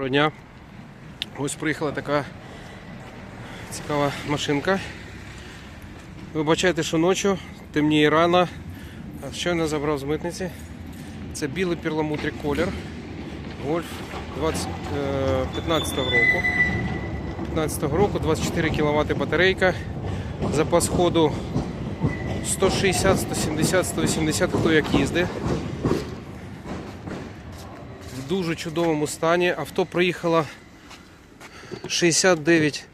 Доброго дня. Ось приїхала така цікава машинка. Вибачайте, що ночі, темніє рано. Щойно забрав з митниці. Це білий перламутрий колір. Гольф 20, е, 15 року. 15 року, 24 кВт батарейка. Запас ходу 160, 170, 180, хто як їздить. Дуже чудовому стані. Авто проїхало 69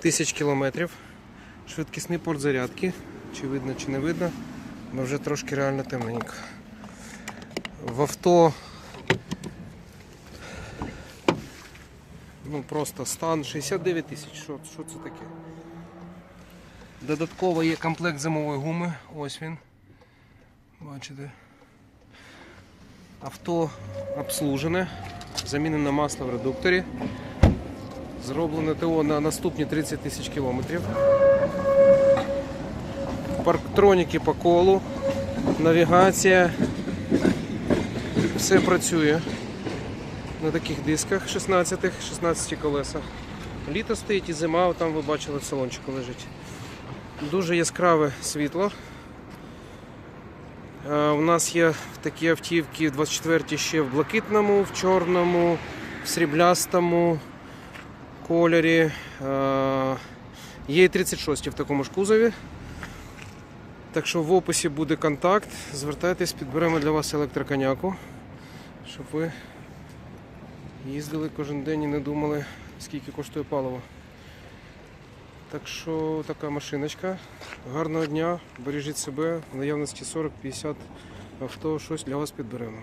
тисяч кілометрів. Швидкісний порт зарядки. Чи видно, чи не видно. Бо вже трошки реально темненько. В авто ну просто стан 69 тисяч. Що, що це таке? Додатково є комплект зимової гуми. Ось він. Бачите. Авто обслужене, замінено масло в редукторі. Зроблене ТО на наступні 30 тисяч кілометрів. Парктроніки по колу, навігація. Все працює на таких дисках 16 16 колесах. Літо стоїть і зима, там ви бачили в салончику лежить. Дуже яскраве світло. Е, У нас є такі автівки 24 ще в блакитному, в чорному, в сріблястому кольорі. Е, Є і 36 в такому ж кузові. Так що в описі буде контакт. Звертайтесь, підберемо для вас електроконяку, щоб ви їздили кожен день і не думали, скільки коштує паливо. Так що така машиночка. Гарного дня, бережіть себе, в наявності 40-50 авто, щось для вас підберемо.